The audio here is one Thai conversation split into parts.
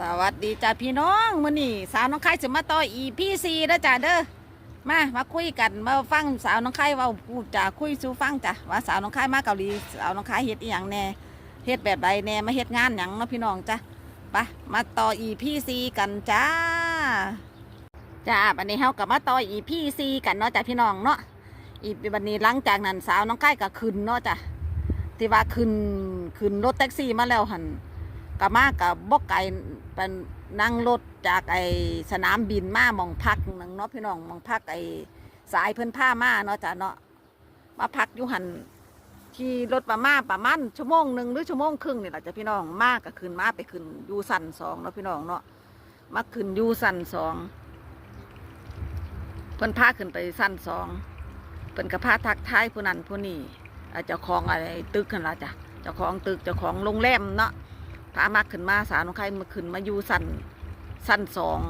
สวัสดีจ้าพี่น้องมื้อนี้สาวน้องไข่จะมาต่ออีพีซีแล้วจ้าเด้อมามาคุยกันมาฟังสาวน้องไข่ว่าพูดจาคุยสู่ฟังจ้ะว่าสาวน้องไข่มาเกาหลีสาวน้องไข่เฮ็ดอีหยังแน่เฮ็ดแบบใดแน่มาเฮ็ดงานหยังเนาะพี่น้องจ้ะไปมาต่ออีพีซีกันจ้าจ้าบัดนี้เฮากับมาต่ออีพีซีกันเนาะจ้ะพี่น้องเนาะอีบัดนี้หลังจากนั้นสาวน้องไข่ก็ขึ้นเนาะจ้ะที่ว่าขึ้นขึ้นรถแท็กซี่มาแล้วหันก็มากับบกไก่ ปนั่งรถจากไอสนามบินมามองพักหนังเนาะพี่น้องมองพักไอสายเพิ่นผ้ามาเนาะจ้ะเนาะมาพักอยู่หันขี่รถประมาณประมาณชั่วโมงหนึ่งหรือชั่วโมงครึ่งนี่แหละจ้ะพี่น้องมากก็ขึ้นมาไปขึ้นยูสันสองเนาะพี่น้องเนาะมาขึ้นยูสันสองเพิ่นพาขึ้นไปสันสองเพิ่นก็พาทักทายผู้นั้นผู้นี้อาเจ้าของอะไรตึกกันละจ้ะเจ้าของตึกเจ้าของโรงแรมเนาะ พามาขึ้นมาสาวน้องไข่มาขึ้นมาอยู่สั้นสั้นสอง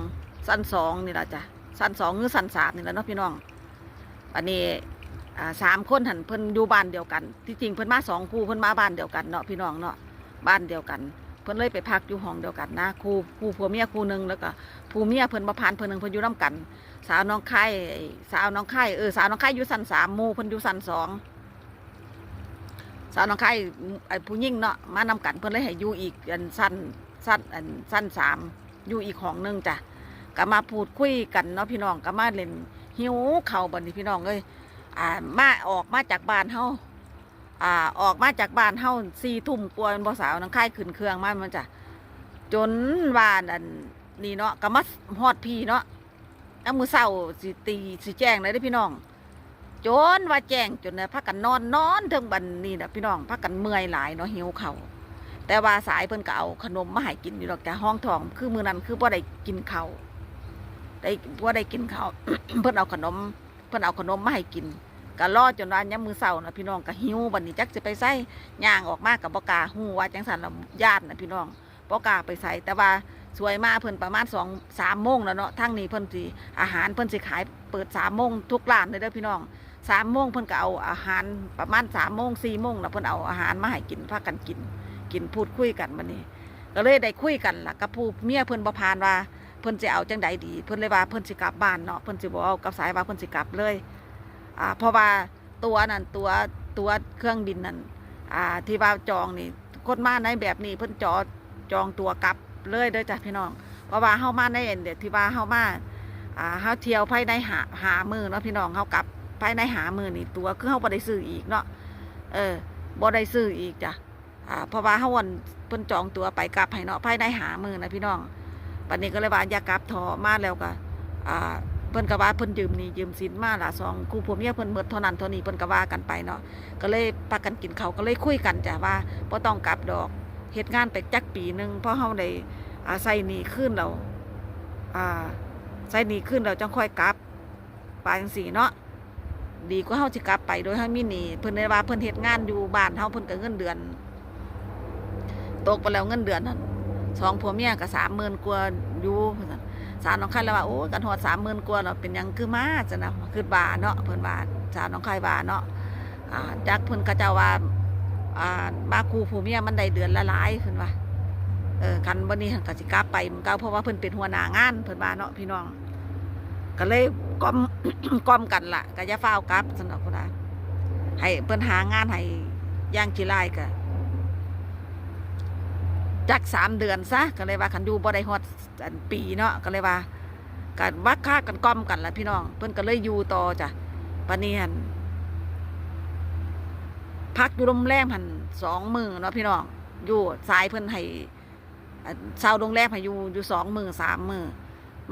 สั้นสองนี่แหละจ้ะสั้นสองหรือสั้นสามนี่แหละเนาะพี่น้องอันนี้สามคนหันเพิ่นอยู่บ้านเดียวกัน ที่จริงเพิ่นมาสองคู่เพิ่นมาบ้านเดียวกันเนาะพี่น้องเนาะบ้านเดียวกัน เพิ่นเลยไปพักอยู่ห้องเดียวกันนะคู่คู่ผัวเมียคู่หนึ่งแล้วก็ผัวเมียเพิ่นมาพานเพิ่นหนึ่งเพิ่นอยู่น้ากัน สาวน้องไข่สาวน้องไข่เออสาวน้องไข่อยู่สันสามมู่เพิ่นอยู่สันสอง สาวน้องไข่ไอ้ผู้ยิ่งเนาะมานำกันเพื่อนเลยให้อยู่อีกอันสั้นสั้นอันสั้นสามอยู่อีกของหนึ่งจ้ะก็มาพูดคุยกันเนาะพี่น้องก็มาเล่นหิวเข่าบัดนี้พี่น้องเอ้ยอ่ามาออกมาจากบ้านเฮาอ่าออกมาจากบ้านเฮาสี่ทุ่มกว่าบ่สาวน้องไข่ขึ้นเครื่องมามันจ้ะจนว่าอันนี่เนาะก็มาฮอดพี่เนาะเอามือเศร้าสิตีสิแจ้งเลยเด้พี่น้อง จนว่าแจ้งจนเนี่ยพักกันนอนนอนเทิงบันนี่นะพี่น้องพักกันเมื่อยหลายเนาะหิวเขาแต่ว่าสายเพิ่นก็เอาขนมมาให้กินอยู่ดอกแต่ห้องทอง คือมือนั้นคือบ่ได้กินเขาได้บ่ได้กินเขาเพิ่นเอาขนม เพิ่นเอาขนมมาให้กินก็รอจนว่าย้ำมือเศร้านะพี่น้องก็หิวบัดนี้จักจะไปใส่ย่างออกมากกับบ่กาฮู้ว่าจังสันละญาตินะพี่น้องบ่กาไปใส่แต่ว่าสวยมากเพิ่นประมาณสองสามโมงแล้วเนาะทั้งนี้เพิ่นสิอาหารเพิ่นสิขายเปิดสามโมงทุกร้านเลยเด้อพี่น้อง สามโมงเพิ่นก็เอาอาหารประมาณสามโมงสี่โมงแล้วเพิ่นเอาอาหารมาให้กินพากันกิน กินพูดคุยกันบัดนี้ก็เลยได้คุยกันล่ะกับผู้เมียเพิ่นบ่พานว่าเพิ่นสิเอาจังใดดี เพิ่นเลยว่าเพิ่นสิกลับบ้านเนาะเพิ่นสิบ่เอากับสายว่าเพิ่นสิกลับเลยอ่าเพราะว่าตัวนั่นตัวตัวเครื่องบินนั่นอ่าที่ว่าจองนี่คนมาในแบบนี้เพิ่นจอจองตัวกลับเลยเด้อจ้ะพี่น้อง เพราะว่าเฮามาในเดี๋ยวที่ว่าเฮามาอ่าเฮาเที่ยวภายในหาหามือเนาะพี่น้องเฮากลับ ภายในหามือนี่ตัวคือเขาบ่ได้ซื้ออีกเนาะเออบ่ได้ซื้ออีกจ้ะอ่าเพราะว่าเฮาวันเพิ่นจองตัวไปกลับให้เนาะภายในหามือนะพี่น้องปันนี้ก็เลยว่าอยากลับทอมาแล้วก็อ่าเพิ่นก็ว่าเพิ่นยืมนี่ยืมสินมาละสองคู่ผัวเมียเพิ่นเบิดเท่านั้นเท่านี้เพิ่นก็ว่ากันไปเนาะก็เลยพากันกินเขาก็เลยคุยกันจ้ะว่าบ่ต้องกลับดอกเฮ็ดงานไปจักปีหนึ่งเพราะเฮาได้อ่าใส่หนีขึ้นแล้วอ่าใส่หนีขึ้นแล้วจังค่อยกลับไปจังซี่เนาะ ดีกว่าเฮาสิกลับไปโดยเฮามีหนี้เพิ่นได้ว่าเพิ่นเฮ็ดงานอยู่บ้านเฮาเพิ่นก็เงินเดือน ตกไปแล้วเงินเดือนนั่นสองผัวเมียก็30,000กว่าอยู่ซั่นสาวน้องไข่แล้วว่าโอ้กันฮอด30,000กว่าแล้วเป็นหยังคือมาจังนะคือว่าเนาะเพิ่นว่าสาวน้องไข่ว่าเนาะอ่าจักเพิ่นก็เจ้าว่าอ่ามาคู่ผัวเมียมันได้เดือนละหลายเพิ่นว่าเออคันวันนี้ก็สิกลับไปมันก็เพราะว่าเพิ่นเป็นหัวหน้างานเพิ่นว่าเนาะพี่น้อง ก็เลยก้มก้มกันละก็อย่าฟ้ากลับสำหรับคนละให้เพิ่นหางานให้ย่างจีไรก็จักสามเดือนซะก็เลยว่าคันยูบ่ได้ฮอดอันปีเนาะก็เลยว่ากันวักค่ากันก้มกันละพี่น้องเพิ่นก็เลยอยู่ต่อจ้ะปานนี้หันพักอยู่โรงแรมหันสองมือเนาะพี่น้องอยู่สายเพิ่นให้เช่าโรงแรมให้อยู่อยู่สองมือสามมือ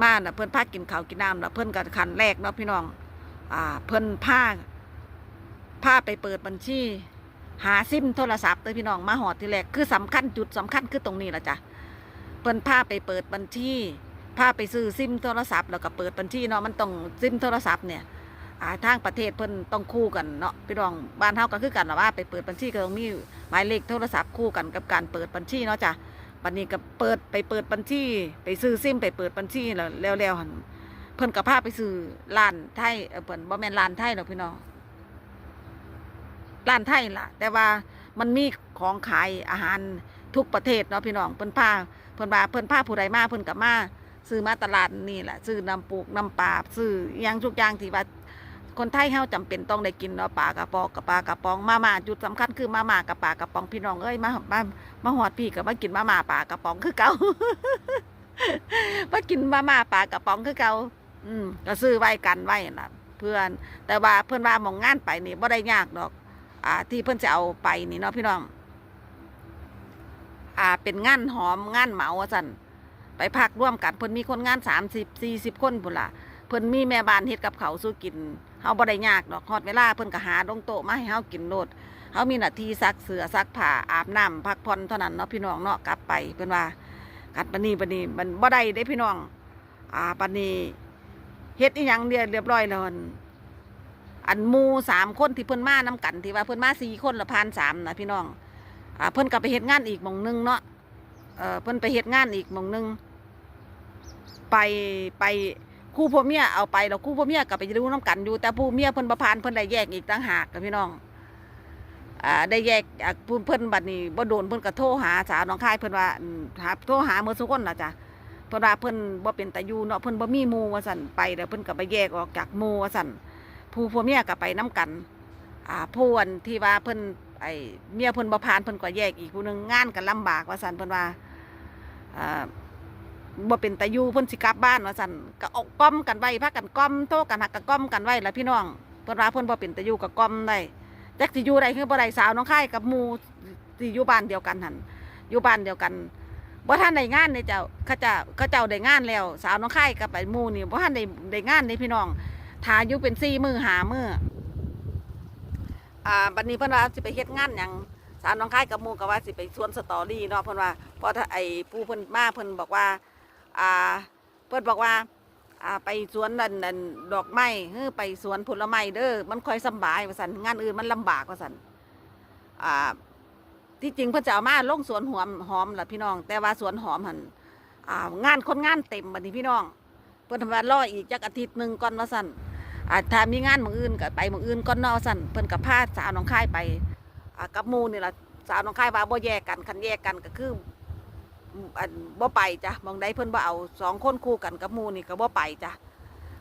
มาน่ะเพิ่นพากินข้าวกินน้ำน่ะเพิ่นกับขันแรกเนาะพี่น้องอ่าเพิ่นพาพาไปเปิดบัญชี หาซิมโทรศัพท์เลยพี่น้องมาหอดที่แรกคือสำคัญจุดสำคัญคือตรงนี้ละจ้ะเพิ่นพาไปเปิดบัญชีพาไปซื้อซิมโทรศัพท์แล้วก็เปิดบัญชีเนาะมันต้องซิมโทรศัพท์เนี่ยอ่าทางประเทศเพิ่นต้องคู่กันเนาะพี่น้องบ้านเฮาก็คือกันละว่าไปเปิดบัญชีก็ต้องมีหมายเลขโทรศัพท์คู่กันกับการเปิดบัญชีเนาะจ้ะ บันนี้ก็เปิดไปเปิดบัญชีไปซื้อซิมไปเปิดบัญชีแล้วแล้วๆหันเพิ่นก็พาไปซื้อร้านไทยเออเพิ่นบ่แม่นร้านไทยดอกพี่น้องร้านไทยล่ะ แต่ว่ามันมีของขายอาหารทุกประเทศเนาะพี่น้องเพิ่นพาเพิ่นว่าเพิ่นพาผู้ใดมาเพิ่นก็มาซื้อมาตลาดนี่แหละซื้อน้ำปลูกน้ำปลาซื้ออยังทุกอย่างที่ว่า คนไทยเฮาจำเป็นต้องได้กินเนาะปลากระป๋องกับปลากระป๋องมาม่าจุดสำคัญคือมาม่ากับปลากระป๋องพี่น้องเอ้ยมามามาหอดพี่ก็มากินมาม่าปลากระป๋องคือเก่ามากินมาม่าปลากระป๋องคือเก่าอืมก็ซื้อไว้กันไว้น่ะ เพื่อน แต่ว่าเพื่อนว่าหมองงานไปนี่บ่ได้ยากดอก อ่า ที่เพื่อนจะเอาไปนี่เนาะพี่น้อง อ่า เป็นงานหอมงานเหมาว่าสั่นไปพักร่วมกันเพิ่นมีคนงานสามสิบสี่สิบคนพุ่นละเพิ่นมีแม่บ้านเฮ็ดกับเขาสู้กิน เฮาบ่ได้ยากดอกฮอดเวลาเพิ่นก็หาลงโต๊ะมาให้เฮากินโลดเฮามีหน้าที่ซักเสื้อซักผ้าอาบน้ำพักผ่อนเท่านั้นเนาะพี่น้องเนาะกลับไปเพิ่นว่ากัดบันนี้บันนี้มันบ่ได้เด้พี่น้อง อ่าบันนี้เฮ็ดอีหยังเรียเรียบร้อยแล้วอันมูสามคนที่เพิ่นมานํกันที่ว่าเพิ่นมาสี่คนละพานสามนะพี่น้องอ่าเพิ่นก็ไปเฮ็ดงานอีกมองหนึงเนาะเออเพิ่นไปเฮ็ดงานอีกมองหนึงไปไป คู่พ่อเมียเอาไปแล้วคู่พ่อเมียก็ไปดูน้กันอยู่ แต่ผู้เมียเพิ่นบ่ผ่านเพิ่นได้แยกอีกต่างหากกับพี่น้องอ่าได้แยกจากผู้เพิ่นบัดนี้บ่โดนเพิ่นก็โทรหาสาวน้องคายเพิ่นว่าหาโทรหาเมื่อสุคนล่ะจ้ะเพิ่นว่าเพิ่นบ่เป็นตาอยู่เนาะเพิ่นบ่มีหมู่ว่าซั่นไปแล้วเพิ่นก็ไปแยกออกจากหมู่ว่าซั่นผู้พ่อเมียก็ไปนํกันอ่าผู้อันที่ว่าเพิ่นไอ้เมียเพิ่นบ่ผ่านเพิ่นก็แยกอีกผู้หนึงงานก็ลำบากว่าซั่นเพิ่นว่าอ่า บ่เป็นตายูเพิ่นสิกลับบ้านว่าซั่นก็ออกก้อมกันไว้พากันก้อมโตกันหักก็ก้อมกันไว้ล่ะพี่น้องเพิ่นว่าเพิ่นบ่เป็นตายู่ก็ก้อมได้จักสิอยู่ได้คือบ่ได้สาวน้องค่ายกับหมู่ที่อยู่บ้านเดียวกันหั่นอยู่บ้านเดียวกันบ่ทันได้งานเลยเจ้าเขาเจ้าเขาเจ้าได้งานแล้ว สาวน้องค่ายกับไอ้หมู่นี่บ่ทันได้ได้งานเลยพี่น้องถ้าอยู่เป็น4มื้อ5มื้ออ่าบัดนี้เพิ่นว่าสิไปเฮ็ดงานหยังสาวน้องคายกับหมู่ก็ว่าสิไปสวนสตอรี่เนาะเพิ่นว่าเพราะถ้าไอ้ผู้เพิ่นมาเพิ่นบอกว่า อ่าเพิ่นบอกว่าอ่าไปสวนนั่นนั่นดอกไม้เฮ้อไปสวนผลไม้เด้อมันค่อยสำบายว่าซั่นงานอื่นมันลำบากว่าซั่นอ่าที่จริงเพิ่นจะเอามาลงสวนหอมหอมล่ะพี่น้อง แต่ว่าสวนหอมหันอ่างานคนงานเต็มบัดนี้พี่น้อง เพิ่นว่ารออีกจักอาทิตย์หนึ่งก่อนว่าซั่นอาถ้ามีงานหมืออื่นก็ไปหมืออื่นก่อนเนอสั่นเพิ่นกับพาสาวน้องค่ายไปอ่ากับหมูนี่ล่ะสาวน้องค่ายว่าบ่แยกกันคันแยกกันก็คือ อันบ่ไปจ้ะมองใดเพิ่นบ่เอาสองคนคู่กันกับหมูนี่ก็บ่ไปจ้ะ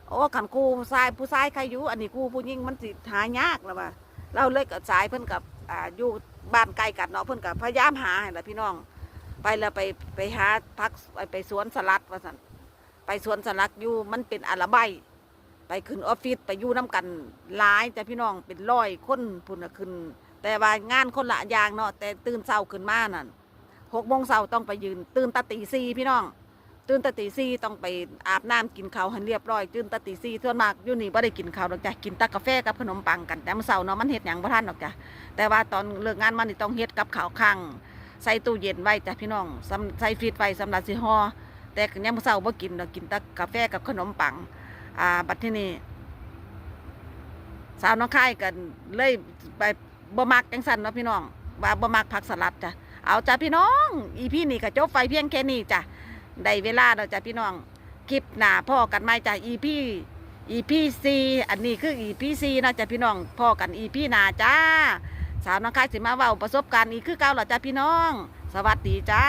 โอ้คันคู่ชายผู้ชายใครอยู่อันนี้คู่ผู้หญิงมันสิหายากแล้วว่าเราเลยกับสายเพิ่นกับอ่าอยู่บ้านใกล้กันเนาะเพิ่นก็พยายามหาให้ละพี่น้อง ไปแล้วไปไปหาพักไปไปสวนสลัดว่าซั่นไปสวนสลัดอยู่มันเป็นอาราไบไปขึ้นออฟฟิศไปอยู่น้ำกันหลายแต่พี่น้องเป็นร้อยคนพุ่นขึ้น แต่ว่างานคนละอย่างเนาะแต่ตื่นเช้าขึ้นมานั่น หกโมงเช้าต้องไปยืน ตื่นตาตีสี่พี่น้อง ตื่นตาตีสี่ต้องไปอาบน้ำกินข้าวให้เรียบร้อยตื่นตาตีสี่ส่วนมากอยู่นี่ไ่ได้กินข้าวหรอกจ้ะกินตากาแฟกับขนมปังกันแต่เมื่อเช้าเนาะมันเฮ็ดหยังบ่ทันหรอกจ้ะแต่ว่าตอนเลิกงานมันนี่ต้องเฮ็ดกับข้าวข้างใส่ตู้เย็นไว้จ้ะพี่น้องใส่ฟรีดไว้สำหรับสิห่อแต่ยามมื้อเช้าบ่กินดอกกินแต่กาแฟกับขนมปัง อ่า บัดที่นี่สาวน้องค่ายกันเลยไปบ่มักจังสันเนาะพี่น้อง ว่าบ่มักผักสลัดจ้ะ เอาจ้ะพี่น้อง อีพี่นี่ก็จบไฟเพียงแค่นี้จ้ะได้เวลาเราจ้ะพี่น้องคลิปหน้าพ่อกันไหมจ้ะอีพี่อีพี่ซีอันนี้คืออีพี่ซีนะจ้ะพี่น้องพ่อกันอีพี่หน้าจ้าสาวน้องค่ายสิมาเว้าประสบการณ์อีกคือเก่าเหรอจ้ะพี่น้อง สวัสดีจ้า